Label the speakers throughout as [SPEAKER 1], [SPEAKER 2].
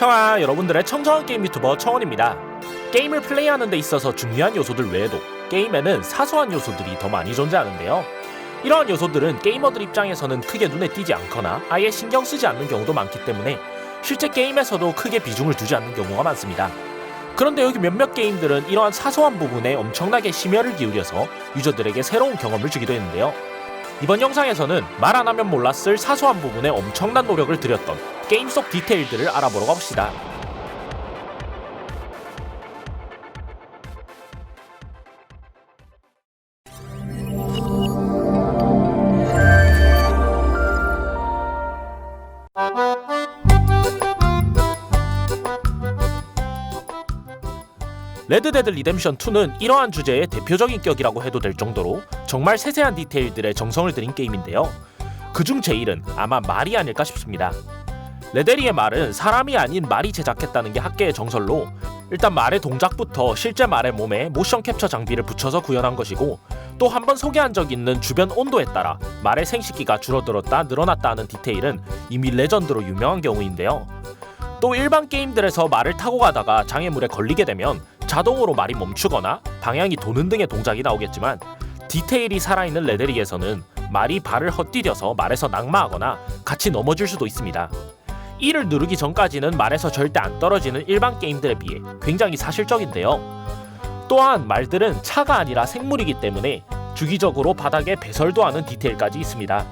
[SPEAKER 1] 청아 여러분들의 청정한 게임 유튜버 청원입니다. 게임을 플레이하는 데 있어서 중요한 요소들 외에도 게임에는 사소한 요소들이 더 많이 존재하는데요. 이러한 요소들은 게이머들 입장에서는 크게 눈에 띄지 않거나 아예 신경 쓰지 않는 경우도 많기 때문에 실제 게임에서도 크게 비중을 두지 않는 경우가 많습니다. 그런데 여기 몇몇 게임들은 이러한 사소한 부분에 엄청나게 심혈을 기울여서 유저들에게 새로운 경험을 주기도 했는데요. 이번 영상에서는 말 안 하면 몰랐을 사소한 부분에 엄청난 노력을 들였던 게임 속 디테일들을 알아보러 가봅시다. 레드데드 리뎀션 2는 이러한 주제의 대표적인 격이라고 해도 될 정도로 정말 세세한 디테일들의 정성을 들인 게임인데요. 그중 제일은 아마 말이 아닐까 싶습니다. 레데리의 말은 사람이 아닌 말이 제작했다는 게 학계의 정설로 일단 말의 동작부터 실제 말의 몸에 모션 캡처 장비를 붙여서 구현한 것이고 또 한 번 소개한 적 있는 주변 온도에 따라 말의 생식기가 줄어들었다 늘어났다 하는 디테일은 이미 레전드로 유명한 경우인데요. 또 일반 게임들에서 말을 타고 가다가 장애물에 걸리게 되면 자동으로 말이 멈추거나 방향이 도는 등의 동작이 나오겠지만 디테일이 살아있는 레데리에서는 말이 발을 헛디뎌서 말에서 낙마하거나 같이 넘어질 수도 있습니다. 이를 누르기 전까지는 말에서 절대 안 떨어지는 일반 게임들에 비해 굉장히 사실적인데요. 또한 말들은 차가 아니라 생물이기 때문에 주기적으로 바닥에 배설도 하는 디테일까지 있습니다.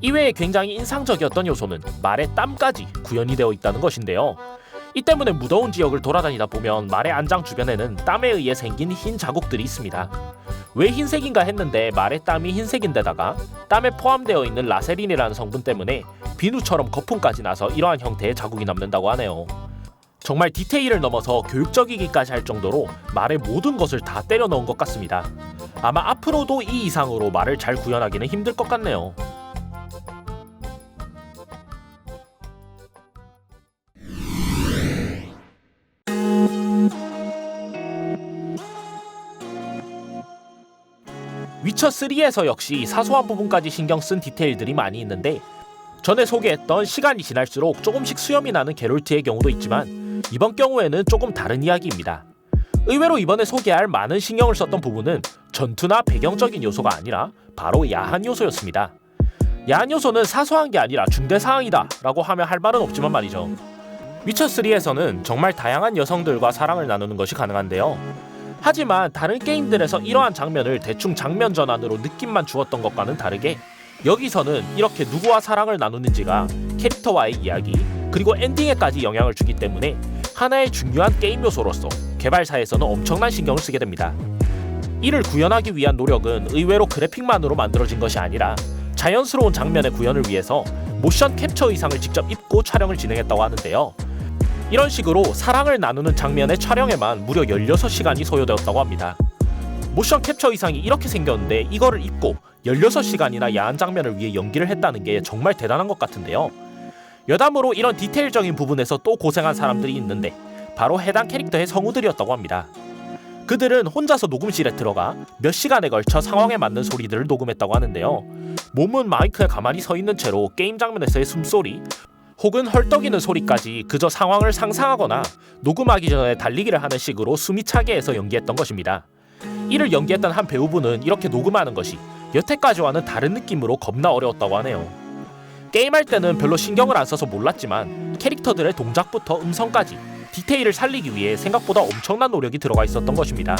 [SPEAKER 1] 이외에 굉장히 인상적이었던 요소는 말의 땀까지 구현이 되어 있다는 것인데요. 이 때문에 무더운 지역을 돌아다니다 보면 말의 안장 주변에는 땀에 의해 생긴 흰 자국들이 있습니다. 왜 흰색인가 했는데 말의 땀이 흰색인데다가 땀에 포함되어 있는 라세린이라는 성분 때문에 비누처럼 거품까지 나서 이러한 형태의 자국이 남는다고 하네요. 정말 디테일을 넘어서 교육적이기까지 할 정도로 말의 모든 것을 다 때려 넣은 것 같습니다. 아마 앞으로도 이 이상으로 말을 잘 구현하기는 힘들 것 같네요. 위쳐 3에서 역시 사소한 부분까지 신경 쓴 디테일들이 많이 있는데 전에 소개했던 시간이 지날수록 조금씩 수염이 나는 게롤트의 경우도 있지만 이번 경우에는 조금 다른 이야기입니다. 의외로 이번에 소개할 많은 신경을 썼던 부분은 전투나 배경적인 요소가 아니라 바로 야한 요소였습니다. 야한 요소는 사소한 게 아니라 중대 사항이다 라고 하면 할 말은 없지만 말이죠. 위쳐3에서는 정말 다양한 여성들과 사랑을 나누는 것이 가능한데요. 하지만 다른 게임들에서 이러한 장면을 대충 장면 전환으로 느낌만 주었던 것과는 다르게 여기서는 이렇게 누구와 사랑을 나누는지가 캐릭터와의 이야기 그리고 엔딩에까지 영향을 주기 때문에 하나의 중요한 게임 요소로서 개발사에서는 엄청난 신경을 쓰게 됩니다. 이를 구현하기 위한 노력은 의외로 그래픽만으로 만들어진 것이 아니라 자연스러운 장면의 구현을 위해서 모션 캡처 의상을 직접 입고 촬영을 진행했다고 하는데요. 이런 식으로 사랑을 나누는 장면의 촬영에만 무려 16시간이 소요되었다고 합니다. 모션 캡처 의상이 이렇게 생겼는데 이거를 입고 16시간이나 야한 장면을 위해 연기를 했다는 게 정말 대단한 것 같은데요. 여담으로 이런 디테일적인 부분에서 또 고생한 사람들이 있는데 바로 해당 캐릭터의 성우들이었다고 합니다. 그들은 혼자서 녹음실에 들어가 몇 시간에 걸쳐 상황에 맞는 소리들을 녹음했다고 하는데요. 몸은 마이크에 가만히 서 있는 채로 게임 장면에서의 숨소리, 혹은 헐떡이는 소리까지 그저 상황을 상상하거나 녹음하기 전에 달리기를 하는 식으로 숨이 차게 해서 연기했던 것입니다. 이를 연기했던 한 배우분은 이렇게 녹음하는 것이 여태까지와는 다른 느낌으로 겁나 어려웠다고 하네요. 게임할 때는 별로 신경을 안 써서 몰랐지만 캐릭터들의 동작부터 음성까지 디테일을 살리기 위해 생각보다 엄청난 노력이 들어가 있었던 것입니다.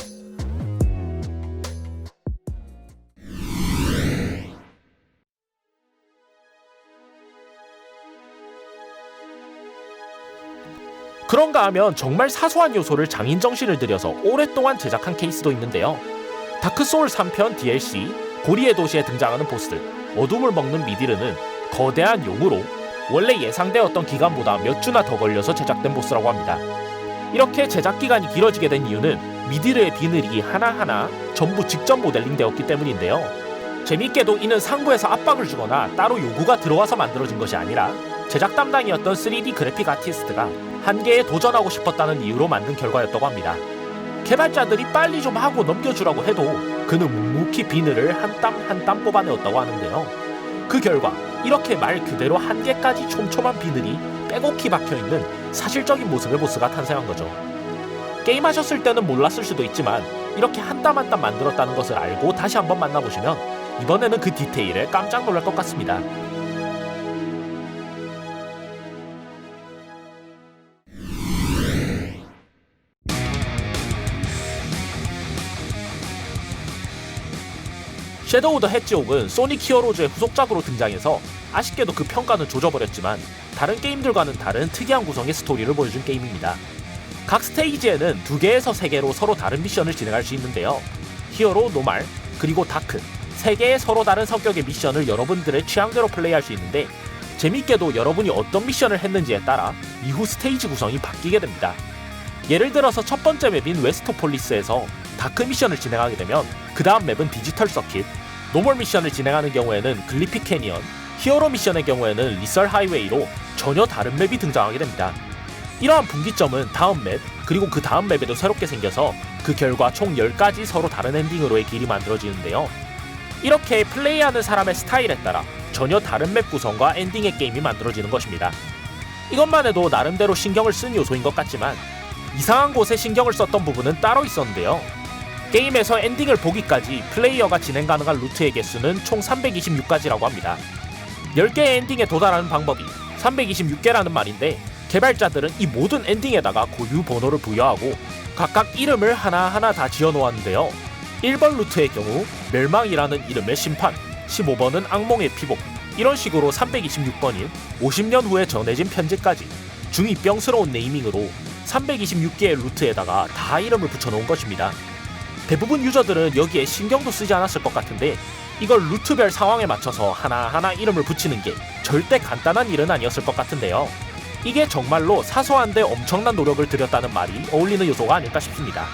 [SPEAKER 1] 그런가 하면 정말 사소한 요소를 장인 정신을 들여서 오랫동안 제작한 케이스도 있는데요. 다크 소울 3편 DLC 고리의 도시에 등장하는 보스들 어둠을 먹는 미디르는 거대한 용으로 원래 예상되었던 기간보다 몇 주나 더 걸려서 제작된 보스라고 합니다. 이렇게 제작 기간이 길어지게 된 이유는 미디르의 비늘이 하나하나 전부 직접 모델링 되었기 때문인데요. 재밌게도 이는 상부에서 압박을 주거나 따로 요구가 들어와서 만들어진 것이 아니라 제작 담당이었던 3D 그래픽 아티스트가 한계에 도전하고 싶었다는 이유로 만든 결과였다고 합니다. 개발자들이 빨리 좀 하고 넘겨주라고 해도 그는 묵묵히 비늘을 한 땀 한 땀 뽑아내었다고 하는데요. 그 결과 이렇게 말 그대로 한계까지 촘촘한 비늘이 빼곡히 박혀있는 사실적인 모습의 보스가 탄생한 거죠. 게임하셨을 때는 몰랐을 수도 있지만 이렇게 한 땀 한 땀 만들었다는 것을 알고 다시 한번 만나보시면 이번에는 그 디테일에 깜짝 놀랄 것 같습니다. 섀도우 더 해지옥은 소닉 히어로즈의 후속작으로 등장해서 아쉽게도 그 평가는 조져버렸지만 다른 게임들과는 다른 특이한 구성의 스토리를 보여준 게임입니다. 각 스테이지에는 두 개에서 세 개로 서로 다른 미션을 진행할 수 있는데요. 히어로, 노말, 그리고 다크 세 개의 서로 다른 성격의 미션을 여러분들의 취향대로 플레이할 수 있는데 재밌게도 여러분이 어떤 미션을 했는지에 따라 이후 스테이지 구성이 바뀌게 됩니다. 예를 들어서 첫 번째 맵인 웨스토폴리스에서 다크 미션을 진행하게 되면 그 다음 맵은 디지털 서킷, 노멀 미션을 진행하는 경우에는 글리피 캐니언, 히어로 미션의 경우에는 리썰 하이웨이로 전혀 다른 맵이 등장하게 됩니다. 이러한 분기점은 다음 맵, 그리고 그 다음 맵에도 새롭게 생겨서 그 결과 총 10가지 서로 다른 엔딩으로의 길이 만들어지는데요. 이렇게 플레이하는 사람의 스타일에 따라 전혀 다른 맵 구성과 엔딩의 게임이 만들어지는 것입니다. 이것만 해도 나름대로 신경을 쓴 요소인 것 같지만 이상한 곳에 신경을 썼던 부분은 따로 있었는데요. 게임에서 엔딩을 보기까지 플레이어가 진행 가능한 루트의 개수는 총 326가지라고 합니다. 10개의 엔딩에 도달하는 방법이 326개라는 말인데 개발자들은 이 모든 엔딩에다가 고유 번호를 부여하고 각각 이름을 하나하나 다 지어 놓았는데요. 1번 루트의 경우 멸망이라는 이름의 심판, 15번은 악몽의 피복, 이런 식으로 326번인 50년 후에 전해진 편지까지 중이병스러운 네이밍으로 326개의 루트에다가 다 이름을 붙여놓은 것입니다. 대부분 유저들은 여기에 신경도 쓰지 않았을 것 같은데 이걸 루트별 상황에 맞춰서 하나하나 이름을 붙이는 게 절대 간단한 일은 아니었을 것 같은데요. 이게 정말로 사소한데 엄청난 노력을 들였다는 말이 어울리는 요소가 아닐까 싶습니다.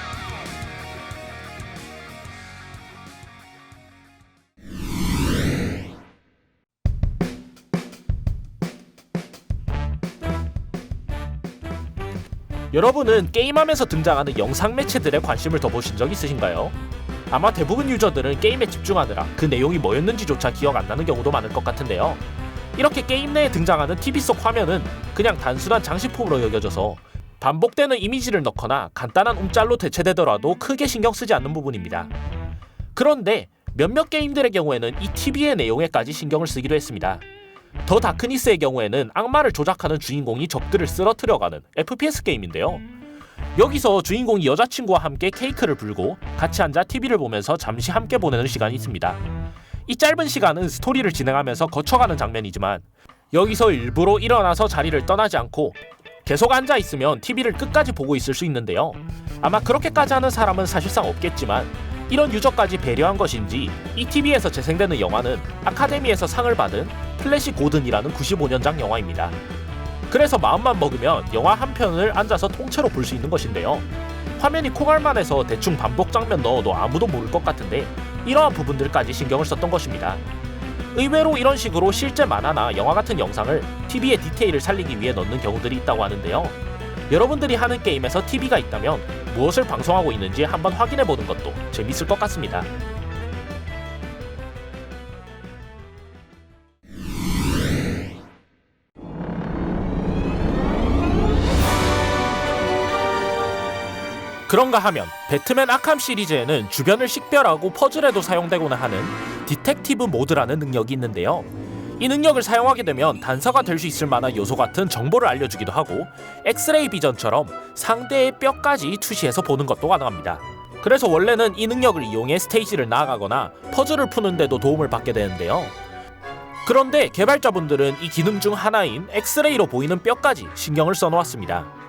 [SPEAKER 1] 여러분은 게임하면서 등장하는 영상 매체들에 관심을 더 보신 적 있으신가요? 아마 대부분 유저들은 게임에 집중하느라 그 내용이 뭐였는지조차 기억 안 나는 경우도 많을 것 같은데요. 이렇게 게임 내에 등장하는 TV 속 화면은 그냥 단순한 장식품으로 여겨져서 반복되는 이미지를 넣거나 간단한 움짤로 대체되더라도 크게 신경 쓰지 않는 부분입니다. 그런데 몇몇 게임들의 경우에는 이 TV의 내용에까지 신경을 쓰기도 했습니다. 더 다크니스의 경우에는 악마를 조작하는 주인공이 적들을 쓰러뜨려가는 FPS 게임인데요. 여기서 주인공이 여자친구와 함께 케이크를 불고 같이 앉아 TV를 보면서 잠시 함께 보내는 시간이 있습니다. 이 짧은 시간은 스토리를 진행하면서 거쳐가는 장면이지만 여기서 일부러 일어나서 자리를 떠나지 않고 계속 앉아 있으면 TV를 끝까지 보고 있을 수 있는데요. 아마 그렇게까지 하는 사람은 사실상 없겠지만 이런 유저까지 배려한 것인지 이 TV에서 재생되는 영화는 아카데미에서 상을 받은 플래시 고든이라는 95년작 영화입니다. 그래서 마음만 먹으면 영화 한 편을 앉아서 통째로 볼 수 있는 것인데요. 화면이 콩알만해서 대충 반복 장면 넣어도 아무도 모를 것 같은데 이러한 부분들까지 신경을 썼던 것입니다. 의외로 이런 식으로 실제 만화나 영화 같은 영상을 TV의 디테일을 살리기 위해 넣는 경우들이 있다고 하는데요. 여러분들이 하는 게임에서 TV가 있다면 무엇을 방송하고 있는지 한번 확인해 보는 것도 재밌을 것 같습니다. 그런가 하면 배트맨 아캄 시리즈에는 주변을 식별하고 퍼즐에도 사용되고나 하는 디텍티브 모드라는 능력이 있는데요. 이 능력을 사용하게 되면 단서가 될 수 있을 만한 요소 같은 정보를 알려주기도 하고 엑스레이 비전처럼 상대의 뼈까지 투시해서 보는 것도 가능합니다. 그래서 원래는 이 능력을 이용해 스테이지를 나아가거나 퍼즐을 푸는데도 도움을 받게 되는데요. 그런데 개발자분들은 이 기능 중 하나인 엑스레이로 보이는 뼈까지 신경을 써놓았습니다.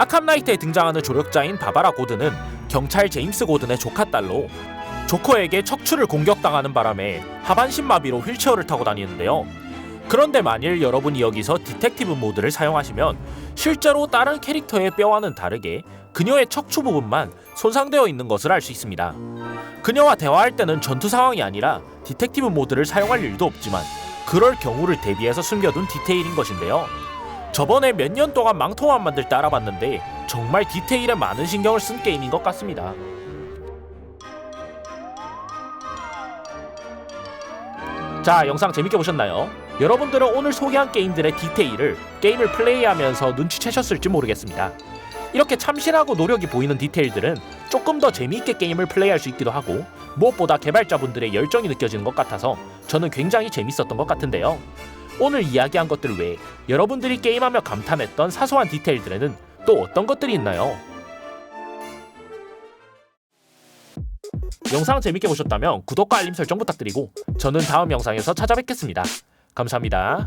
[SPEAKER 1] 아캄 나이트에 등장하는 조력자인 바바라 고든은 경찰 제임스 고든의 조카 딸로 조커에게 척추를 공격당하는 바람에 하반신 마비로 휠체어를 타고 다니는데요. 그런데 만일 여러분이 여기서 디텍티브 모드를 사용하시면 실제로 다른 캐릭터의 뼈와는 다르게 그녀의 척추 부분만 손상되어 있는 것을 알 수 있습니다. 그녀와 대화할 때는 전투 상황이 아니라 디텍티브 모드를 사용할 일도 없지만 그럴 경우를 대비해서 숨겨둔 디테일인 것인데요. 저번에 몇 년 동안 망통한 만들 때 알아봤는데 정말 디테일에 많은 신경을 쓴 게임인 것 같습니다. 자, 영상 재밌게 보셨나요? 여러분들은 오늘 소개한 게임들의 디테일을 게임을 플레이하면서 눈치채셨을지 모르겠습니다. 이렇게 참신하고 노력이 보이는 디테일들은 조금 더 재미있게 게임을 플레이할 수 있기도 하고 무엇보다 개발자분들의 열정이 느껴지는 것 같아서 저는 굉장히 재밌었던 것 같은데요. 오늘 이야기한 것들 외에 여러분들이 게임하며 감탄했던 사소한 디테일들에는 또 어떤 것들이 있나요? 영상 재밌게 보셨다면 구독과 알림 설정 부탁드리고 저는 다음 영상에서 찾아뵙겠습니다. 감사합니다.